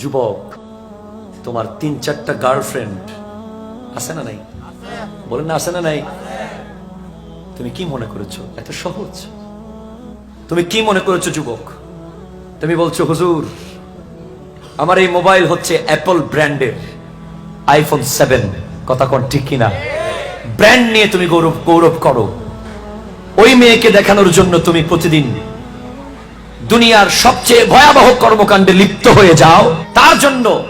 যুবক, তোমার তিন চারটা গার্লফ্রেন্ড আছে না নাই? বলেন না আছে না নাই? তুমি কি মনে করেছ? এত সহজ। তুমি কি মনে করেছ যুবক? তুমি বলছো, হুজুর, আমার এই মোবাইল হচ্ছে অ্যাপল ব্র্যান্ডের আইফোন সেভেন কথা কোন ঠিক কিনা? ব্র্যান্ড নিয়ে তুমি গৌরব গৌরব করো। ওই মেয়েকে দেখানোর জন্য তুমি প্রতিদিন দুনিয়ার সবচেয়ে ভয়াবহ কর্মকাণ্ডে লিপ্ত হয়ে যাও। তার জন্য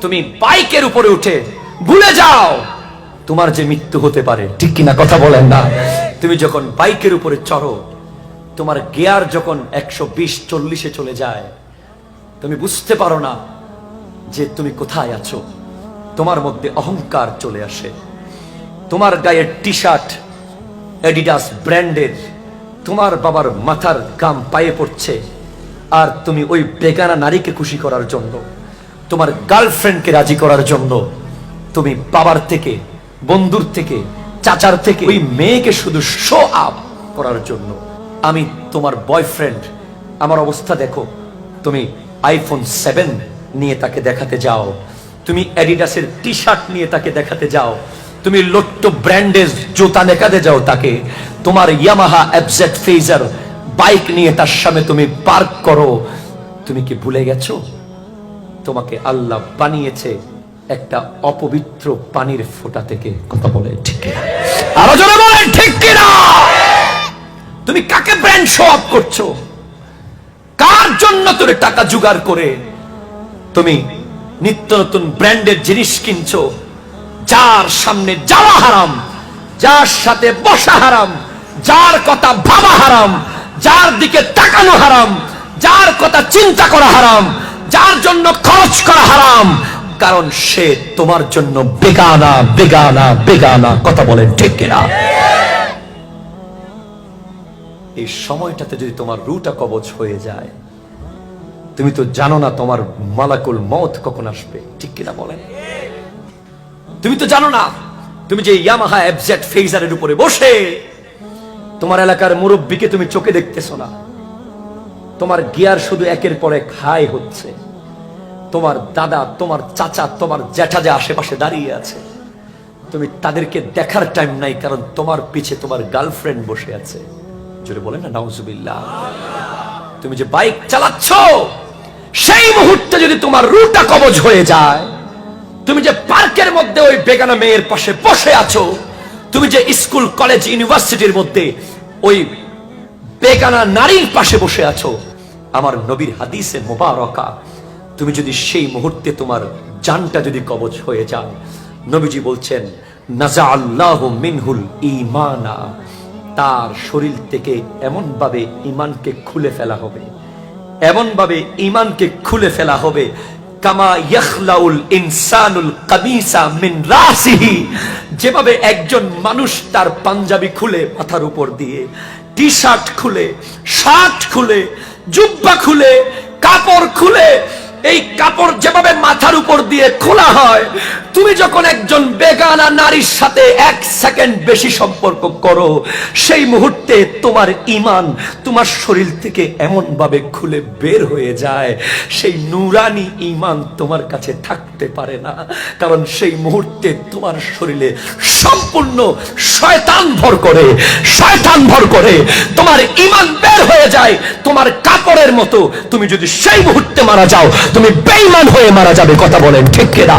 তুমি বাইকের উপরে উঠে ভুলে যাও। তোমার যে মৃত্যু হতে পারে, ঠিক কিনা কথা বলেন না? তুমি যখন বাইকের উপরে চড়ো, তোমার গিয়ার যখন একশো বিশ, চল্লিশে চলে যায়, তুমি বুঝতে পারো না যে তুমি কোথায় আছো। তোমার মধ্যে অহংকার চলে আসে। তোমার গায়ের টি শার্ট এডিডাস ব্র্যান্ডের তোমার বাবার মাথার গাম পায়ে পড়ছে। আর তুমি ওই বেগানা নারীকে খুশি করার জন্য, তোমার গার্লফ্রেন্ডকে রাজি করার জন্য, তুমি বাবার থেকে, বন্ধুর থেকে, চাচার থেকে, ওই মেয়েকে শুধু শো আপ করার জন্য। আমি তোমার বয়ফ্রেন্ড আমার অবস্থা দেখো। তুমি আইফোন সেভেন নিয়ে তাকে দেখাতে যাও। তুমি অ্যাডিডাসের টি শার্ট নিয়ে তাকে দেখাতে যাও। তুমি লোট্টো ব্র্যান্ডের জুতা দেখাতে যাও তাকে। তোমার ইয়ামাহা অ্যাবজেট ফেজার বাইক নিয়ে তার সামনে তুমি পার্ক করো। তুমি কি ভুলে গেছো? তোমাকে আল্লাহ বানিয়েছে একটা অপবিত্র পানির ফোঁটা থেকে। কথা বলে ঠিক কিনা? আরও জোরে বলেন, ঠিক কিনা? তুমি কাকে ব্র্যান্ড শো আপ করছ? কার জন্য তুমি টাকা জোগাড় করে? তুমি নিত্য নতুন ব্র্যান্ডের জিনিস কিনছো, যার সামনে যাওয়া হারাম, যার সাথে বসা হারাম যার কথা ভাবা হারাম, যার দিকে তাকানো হারাম, যার কথা চিন্তা করা হারাম, যার জন্য খরচ করা হারাম, কারণ সে তোমার জন্য বেগানা বেগানা বেগানা, কথা বলেন ঠিক কিনা? এই সময়টাতে যদি তোমার রুটা কবচ হয়ে যায়, তুমি তো জানো না তোমার মালাকুল মত কখন আসবে, ঠিক কিনা বলেন? তুমি তো জানো না, তুমি যে ইয়ামাহা এফজেড ফেজারের উপরে বসে তোমার এলাকার মুরব্বীকে তুমি চোখে দেখতেছো না। তোমার গিয়ার শুধু একের পর এক হাই হচ্ছে। তোমার দাদা, তোমার চাচা, তোমার জ্যাঠা যে আশেপাশে দাঁড়িয়ে আছে, তুমি তাদেরকে দেখার টাইম নাই, কারণ তোমার পিছে তোমার গার্লফ্রেন্ড বসে আছে। জোরে বলেন না, নাউজুবিল্লাহ। তুমি যে বাইক চালাচ্ছ, সেই মুহূর্তে যদি তোমার রুটা কবজ হয়ে যায়, তুমি যে পার্কের মধ্যে ওই বেগানা মেয়ের পাশে বসে আছো, তুমি যে স্কুল, কলেজ, ইউনিভার্সিটির মধ্যে ওই বেগানা নারীর পাশে বসে আছো। আমার নবীর হাদিসে মোবারকা। তুমি যদি সেই মুহূর্তে তোমার জানটা যদি কবজ হয়ে যায় নবীজি বলছেন নাজা আল্লাহ মিনহুল ইমানা তার শরীর থেকে এমন ভাবে ইমানকে খুলে ফেলা হবে এমন ভাবে ইমানকে খুলে ফেলা হবে কামা ইয়াখলাউল ইনসানুল কামিসা মিন রাসিহি। যেভাবে একজন মানুষ তার পাঞ্জাবি খুলে মাথার উপর দিয়ে টি শার্ট খুলে শার্ট খুলে, জুব্বা খুলে, কাপড় খুলে, এই কাপড় যেভাবে মাথার উপর দিয়ে খোলা হয় তুমি যখন একজন বেগানা নারীর সাথে এক সেকেন্ড বেশি সম্পর্ক করো, সেই মুহূর্তে তোমার ইমান তোমার শরীর থেকে এমন ভাবে খুলে বের হয়ে যায়। সেই নুরানি ইমান তোমার কাছে থাকতে পারে না, কারণ সেই মুহূর্তে তোমার শরীরে সম্পূর্ণ শয়তান ভর করে, শয়তান ভর করে তোমার ইমান বের হয়ে যায়। তোমার কাপড়ের মতো তুমি যদি সেই মুহূর্তে মারা যাও, তুমি বেঈমান হয়ে মারা যাবে, কথা বলেন ঠিক কিনা?